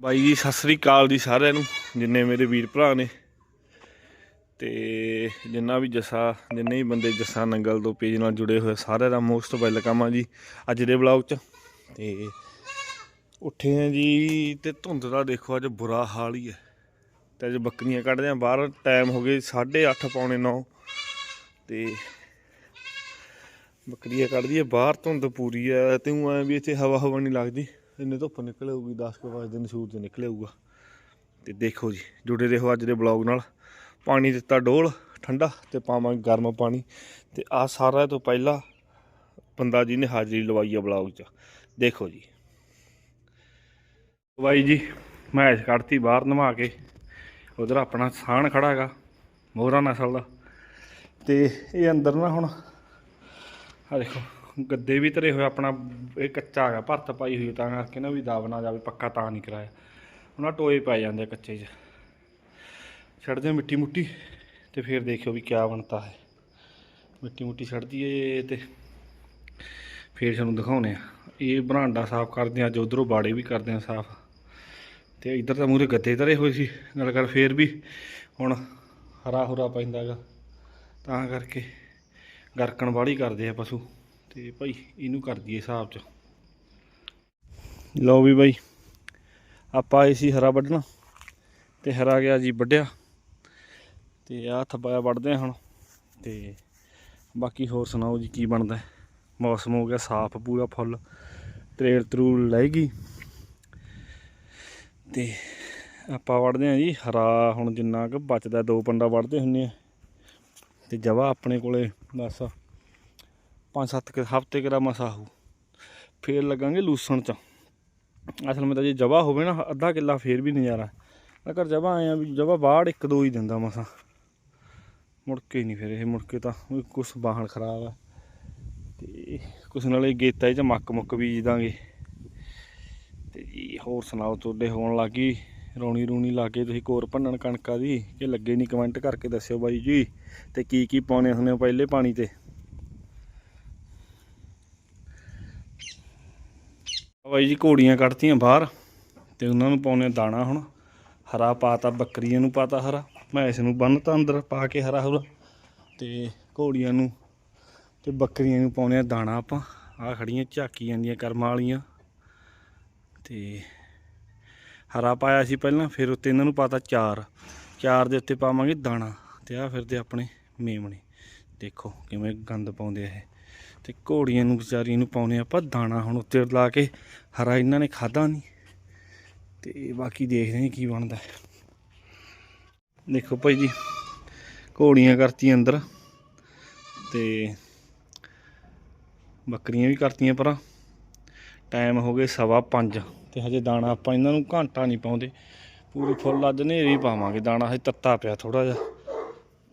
ਬਾਈ ਜੀ, ਸਤਿ ਸ੍ਰੀ ਅਕਾਲ ਜੀ ਸਾਰਿਆਂ ਨੂੰ, ਜਿੰਨੇ ਮੇਰੇ ਵੀਰ ਭਰਾ ਨੇ। ਤੇ ਜਿੰਨਾ ਵੀ ਜੱਸਾ, ਜਿੰਨੇ ਵੀ ਬੰਦੇ ਜੱਸਾ ਨੰਗਲ ਤੋਂ ਪੇਜ ਨਾਲ ਜੁੜੇ ਹੋਏ ਸਾਰਿਆਂ ਦਾ ਮੋਸਟ ਵੈਲਕਮ ਆ ਜੀ, ਅੱਜ ਦੇ ਵਲੌਗ 'ਚ। ਤੇ ਉੱਠੇ ਆ ਜੀ ਤੇ ਧੁੰਦ ਦਾ ਦੇਖੋ, ਅੱਜ ਬੁਰਾ ਹਾਲ ਹੀ ਹੈ ਤੇ ਅੱਜ ਬੱਕਰੀਆਂ ਕੱਢਦੇ ਆ, ਬਾਹਰ ਟਾਈਮ ਹੋ ਗਏ 8:30 ਪੌਣੇ 9 ਤੇ ਬੱਕਰੀਆਂ ਕੱਢਦੀ ਹੈ ਬਾਹਰ ਧੁੰਦ ਪੂਰੀ ਹੈ ਤੇ ਉਹ ਐ ਵੀ ਇੱਥੇ ਹਵਾ ਹਵਾ ਨਹੀਂ ਲੱਗਦੀ। ਇੰਨੇ ਧੁੱਪ ਨਿਕਲ ਆਊਗੀ 10 ਕੁ ਵਜੇ ਦਿਨ ਸੂਰਜ ਨਿਕਲ ਆਊਗਾ ਤੇ ਦੇਖੋ ਜੀ, ਜੁੜੇ ਰਹੋ ਅੱਜ ਦੇ ਬਲੌਗ ਨਾਲ। ਪਾਣੀ ਦਿੱਤਾ ਡੋਲ, ਠੰਡਾ, ਤੇ ਪਾਵਾਂਗੇ ਗਰਮ ਪਾਣੀ। ਤੇ ਆ ਸਾਰਾ ਤੋਂ ਪਹਿਲਾਂ ਬੰਦਾ ਜੀ ਨੇ ਹਾਜ਼ਰੀ ਲਵਾਈ ਆ ਬਲੌਗ 'ਚ। ਦੇਖੋ ਜੀ। ਬਾਈ ਜੀ ਮੈਂ ਕੱਢਤੀ ਬਾਹਰ ਨਵਾ ਕੇ। ਉਧਰ ਆਪਣਾ ਸਾਣ ਖੜਾ ਹੈਗਾ, ਮੋਹਰਾ ਨਸਲ ਦਾ। ਤੇ ਇਹ ਅੰਦਰ ਨਾ ਹੁਣ ਆ ਦੇਖੋ। ਗੱਦੇ ਵੀ ਧਰੇ ਹੋਏ ਆਪਣਾ ਇਹ ਕੱਚਾ ਹੈਗਾ, ਭਰਤ ਪਾਈ ਹੋਈ ਤਾਂ ਕਰਕੇ ਨਾ ਵੀ ਦਬ ਨਾ ਜਾਵੇ, ਪੱਕਾ ਤਾਂ ਨਹੀਂ ਕਰਾਇਆ। ਉਹਨਾਂ ਟੋਏ ਪੈ ਜਾਂਦੇ ਆ ਕੱਚੇ 'ਚ। ਛੱਡਦੇ ਆ ਮਿੱਟੀ ਮੁੱਟੀ ਤੇ ਫਿਰ ਦੇਖਿਓ ਵੀ ਕਿਆ ਬਣਦਾ ਹੈ। ਮਿੱਟੀ ਮੁੱਟੀ ਛੱਡਦੀ ਏ ਤੇ ਫਿਰ ਤੁਹਾਨੂੰ ਦਿਖਾਉਨੇ ਆ। ਇਹ ਬਰਾਂਡਾ ਸਾਫ਼ ਕਰਦੇ ਆ, ਅੱਜ ਉਧਰੋਂ ਬਾੜੇ ਵੀ ਕਰਦੇ ਆ ਸਾਫ਼। ਤੇ ਇੱਧਰ ਤਾਂ ਮੂਰੇ ਗੱਦੇ ਧਰੇ ਹੋਏ ਸੀ, ਨਾਲ ਕਰ ਫੇਰ ਵੀ ਹੁਣ ਹਰਾ ਹੁਰਾ ਪੈਂਦਾਗਾ ਤਾਂ ਕਰਕੇ ਗਰਕਣ ਵਾਲੀ ਕਰਦੇ ਆ ਪਸ਼ੂ। ਤੇ ਭਾਈ ਇਹਨੂੰ ਕਰ ਦਈਏ ਹਿਸਾਬ ਚ। ਲਓ ਵੀ ਬਾਈ, ਆਪਾਂ ਆਏ ਸੀ ਹਰਾ ਵੱਢਣਾ ਤੇ ਹਰਾ ਗਿਆ ਜੀ ਵੱਢਿਆ ਤੇ ਆਹ ਥੱਬਾ ਵੱਢਦੇ ਆ ਹੁਣ ਤੇ ਬਾਕੀ ਹੋਰ ਸੁਣਾਓ ਜੀ ਕੀ ਬਣਦਾ। ਮੌਸਮ ਹੋ ਗਿਆ ਸਾਫ਼, ਪੂਰਾ ਫੁੱਲ, ਤਰੇਲ ਤਰੂਲ ਲੈ ਗਈ ਤੇ ਆਪਾਂ ਵੱਢਦੇ ਆ ਜੀ ਹਰਾ ਹੁਣ ਜਿੰਨਾ ਕੁ ਬਚਦਾ, ਦੋ ਪੰਡਾ ਵੱਢਦੇ ਹੁੰਨੇ ਆ ਤੇ ਜਵਾ ਆਪਣੇ ਕੋਲੇ ਬਸ। ਪੰਜ ਸੱਤ ਕੁ ਹਫ਼ਤੇ ਕਿਰਾ ਮਸਾ ਹੋ ਫੇਰ ਲੱਗਾਂਗੇ ਲੂਸਣ ਚ। ਅਸਲ ਵਿੱਚ ਤਾਂ ਜੇ ਜਵਾ ਹੋਵੇ ਨਾ, ਅੱਧਾ ਕਿੱਲਾ ਫੇਰ ਵੀ ਨਜ਼ਾਰਾ। ਅਗਰ ਜਵਾ ਆਇਆ ਵੀ ਜਵਾ ਬਾੜ ਇੱਕ ਦੋ ਹੀ ਦਿੰਦਾ ਮਸਾ। ਮੁੜ ਕੇ ਨਹੀਂ ਫਿਰ ਇਹ, ਮੁੜ ਕੇ ਤਾਂ ਕੁਛ ਬਾਹਣ ਖਰਾਬ ਆ। ਤੇ ਕੁਛ ਨਾਲੇ ਗੇਤਾ ਚ ਮੱਕ ਮੁੱਕ ਬੀਜ ਦਾਂਗੇ। ਤੇ ਜੀ ਹੋਰ ਸੁਣਾਓ, ਤੁਹਾਡੇ ਹੋਣ ਲੱਗੀ ਰੌਣੀ ਰੂਣੀ ਲਾ ਕੇ ਤੁਸੀਂ ਕੋਰ ਭੰਨਣ ਕਣਕਾਂ ਦੀ, ਕਿ ਲੱਗੇ ਨਹੀਂ ਕਮੈਂਟ ਕਰਕੇ ਦੱਸਿਓ ਬਾਈ ਜੀ। ਤੇ ਕੀ ਕੀ ਪਾਉਣੇ ਹੁੰਦੇ ਪਹਿਲੇ ਪਾਣੀ ਤੇ? ਬਾਈ ਜੀ, ਘੋੜੀਆਂ ਕੱਢਤੀਆਂ ਬਾਹਰ ਤੇ ਉਹਨਾਂ ਨੂੰ ਪਾਉਣੇ ਦਾਣਾ ਹੁਣ। ਹਰਾ ਪਾਤਾ, ਬੱਕਰੀਆਂ ਨੂੰ ਪਾਤਾ ਹਰਾ, ਮੈਂਸ ਨੂੰ ਬੰਨਤਾ ਅੰਦਰ ਪਾ ਕੇ ਹਰਾ ਹੁਰਾ ਤੇ ਘੋੜੀਆਂ ਨੂੰ ਤੇ ਬੱਕਰੀਆਂ ਨੂੰ ਪਾਉਣੇ ਆ ਦਾਣਾ ਆਪਾਂ। ਆ ਖੜੀਆਂ ਝਾਕੀ ਜਾਂਦੀਆਂ ਕਰਮਾਂ ਵਾਲੀਆਂ। ਤੇ ਹਰਾ ਪਾਇਆ ਸੀ ਪਹਿਲਾਂ, ਫਿਰ ਉੱਤੇ ਇਹਨਾਂ ਨੂੰ ਪਾਤਾ ਚਾਰ। ਚਾਰ ਦੇ ਉੱਤੇ ਪਾਵਾਂਗੇ ਦਾਣਾ ਤੇ ਆ ਫਿਰਦੇ ਆਪਣੇ ਮੇਮਣੇ। ਦੇਖੋ ਕਿਵੇਂ ਗੰਦ ਪਾਉਂਦੇ ਆ ਇਹ। ਤੇ ਘੋੜੀਆਂ ਨੂੰ ਵਿਚਾਰੀਆਂ ਨੂੰ ਪਾਉਨੇ ਆਪਾਂ ਦਾਣਾ ਹੁਣ ਉੱਤੇ ਲਾ ਕੇ, ਹਰਾ ਇਹਨਾਂ ਨੇ ਖਾਦਾ ਨਹੀਂ ਤੇ ਬਾਕੀ ਦੇਖਦੇ ਹਾਂ ਕੀ ਬਣਦਾ। ਦੇਖੋ ਭਾਈ ਜੀ, ਘੋੜੀਆਂ ਕਰਤੀਆਂ ਅੰਦਰ ਤੇ ਬੱਕਰੀਆਂ ਵੀ ਕਰਤੀਆਂ ਪਰਾਂ। ਟਾਈਮ ਹੋ ਗਏ ਸਵਾ ਪੰਜ ਤੇ ਹਜੇ ਦਾਣਾ ਆਪਾਂ ਇਹਨਾਂ ਨੂੰ ਘੰਟਾ ਨਹੀਂ ਪਾਉਂਦੇ। ਪੂਰੀ ਫੁੱਲ ਅੱਜ ਹਨੇਰੀ ਪਾਵਾਂਗੇ, ਦਾਣਾ ਹਜੇ ਤੱਤਾ ਪਿਆ ਥੋੜਾ ਜਿਹਾ।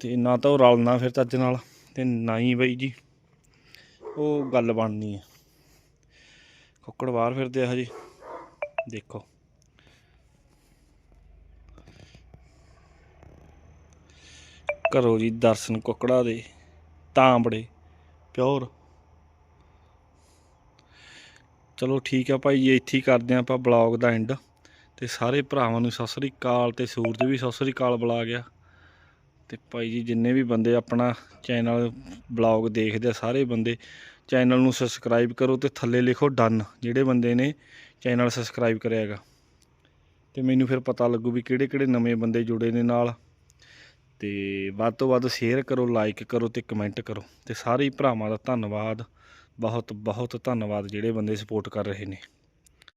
ਤੇ ਨਾ ਤਾਂ ਉਹ ਰਲਣਾ ਫਿਰ ਚੱਜ ਨਾਲ ਤੇ ਨਾ ਹੀ ਬਈ ਜੀ। ਉਹ ਗੱਲ ਬਣਨੀ ਹੈ ਕੁੱਕੜ ਬਾਹਰ ਫਿਰਦੇ ਆ ਹਜੇ ਦੇਖੋ। ਕਰੋ ਜੀ ਦਰਸ਼ਨ ਕੁੱਕੜਾ ਦੇ, ਤਾਂਬੜੇ, ਪਿਓਰ। ਚਲੋ ਠੀਕ ਆ ਭਾਈ ਇੱਥੇ ਹੀ ਕਰਦੇ ਹਾਂ ਆਪਾਂ ਬਲੌਗ ਦਾ ਐਂਡ ਤੇ ਸਾਰੇ ਭਰਾਵਾਂ ਨੂੰ ਸਤਿ ਸ੍ਰੀ ਅਕਾਲ ਤੇ ਸੂਰਜ ਵੀ ਸਤਿ ਸ੍ਰੀ ਅਕਾਲ ਬੁਲਾ ਗਿਆ। ਤੇ ਭਾਈ ਜੀ, ਜਿੰਨੇ ਵੀ ਬੰਦੇ ਆਪਣਾ ਚੈਨਲ ਬਲੌਗ ਦੇਖਦੇ ਆ, ਸਾਰੇ ਬੰਦੇ ਚੈਨਲ ਨੂੰ ਸਬਸਕ੍ਰਾਈਬ ਕਰੋ ਤੇ ਥੱਲੇ ਲਿਖੋ ਡਨ ਜਿਹੜੇ ਬੰਦੇ ਨੇ ਚੈਨਲ ਸਬਸਕ੍ਰਾਈਬ ਕਰਿਆ ਹੈਗਾ। ਤੇ ਮੈਨੂੰ ਫਿਰ ਪਤਾ ਲੱਗੂ ਵੀ ਕਿਹੜੇ ਕਿਹੜੇ ਨਵੇਂ ਬੰਦੇ ਜੁੜੇ ਨੇ ਨਾਲ। ਤੇ ਵੱਧ ਤੋਂ ਵੱਧ ਸ਼ੇਅਰ ਕਰੋ ਲਾਈਕ ਕਰੋ ਤੇ ਕਮੈਂਟ ਕਰੋ। ਤੇ ਸਾਰੇ ਹੀ ਭਰਾਵਾਂ ਦਾ ਧੰਨਵਾਦ ਬਹੁਤ ਬਹੁਤ ਧੰਨਵਾਦ ਜਿਹੜੇ ਬੰਦੇ ਸਪੋਰਟ ਕਰ ਰਹੇ ਨੇ।